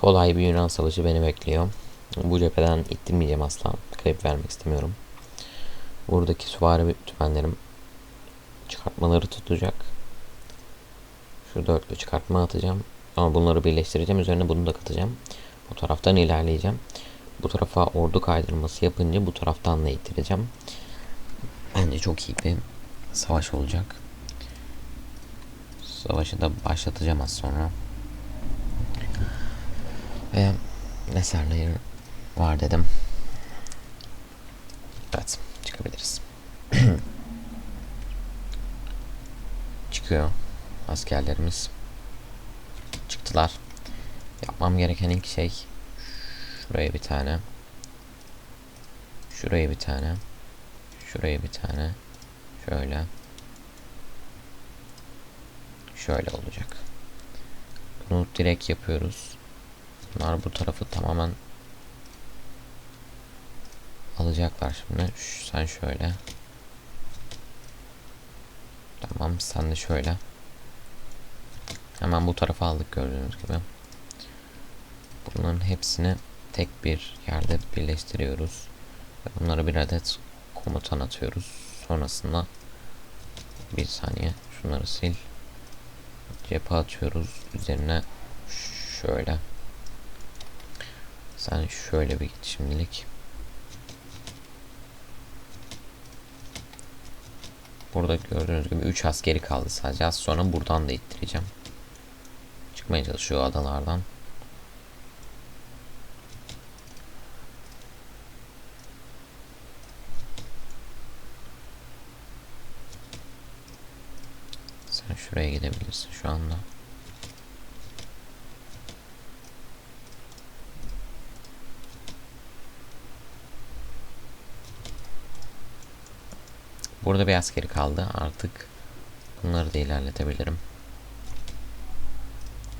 Kolay bir Yunan savaşı beni bekliyor. Bu cepheden ittirmeyeceğim asla. Kayıp vermek istemiyorum. Buradaki süvari tümenlerim çıkartmaları tutacak. Şu dörtlü çıkartma atacağım. Ama bunları birleştireceğim. Üzerine bunu da katacağım. Bu taraftan ilerleyeceğim. Bu tarafa ordu kaydırması yapınca bu taraftan da ittireceğim. Bence çok iyi bir savaş olacak. Savaşı da başlatacağım az sonra. Ve eserleri var dedim. Evet çıkabiliriz. Çıkıyor askerlerimiz. Çıktılar. Yapmam gereken ilk şey şuraya bir tane. Şuraya bir tane. Şuraya bir tane. Şöyle. Şöyle olacak. Bunu direkt yapıyoruz. Bunlar bu tarafı tamamen alacaklar şimdi. Sen şöyle. Tamam sen de şöyle. Hemen bu tarafa aldık gördüğünüz gibi. Bunların hepsini tek bir yerde birleştiriyoruz. Bunlara bir adet komutan atıyoruz. Sonrasında bir saniye şunları sil. Cephe atıyoruz. Üzerine şöyle. Sen şöyle bir git şimdilik. Burada gördüğünüz gibi 3 askeri kaldı sadece. Az sonra buradan da ittireceğim. Çıkmaya çalışıyor adalardan. Sen şuraya gidebilirsin şu anda. Burada bir askeri kaldı. Artık bunları da ilerletebilirim.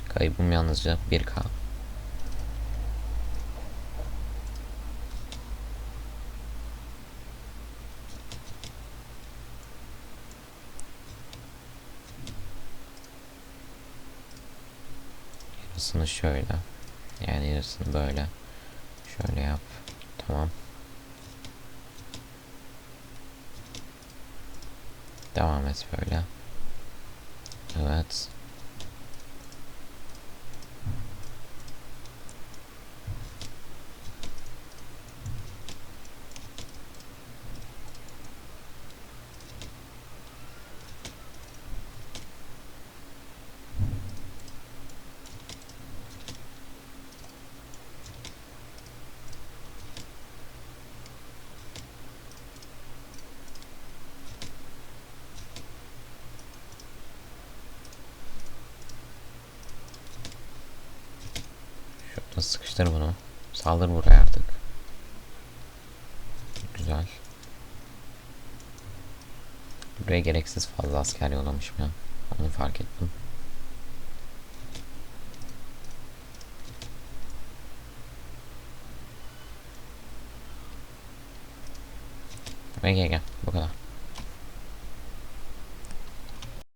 Kaybım yalnızca 1k. Yarısını şöyle. Yani yarısını böyle. Şöyle yap. Tamam. Devam et böyle. Evet. Şurada sıkıştır bunu. Saldır buraya artık. Güzel. Buraya gereksiz fazla asker yollamışım ya. Onu fark ettim. Ve gel gel. Bu kadar.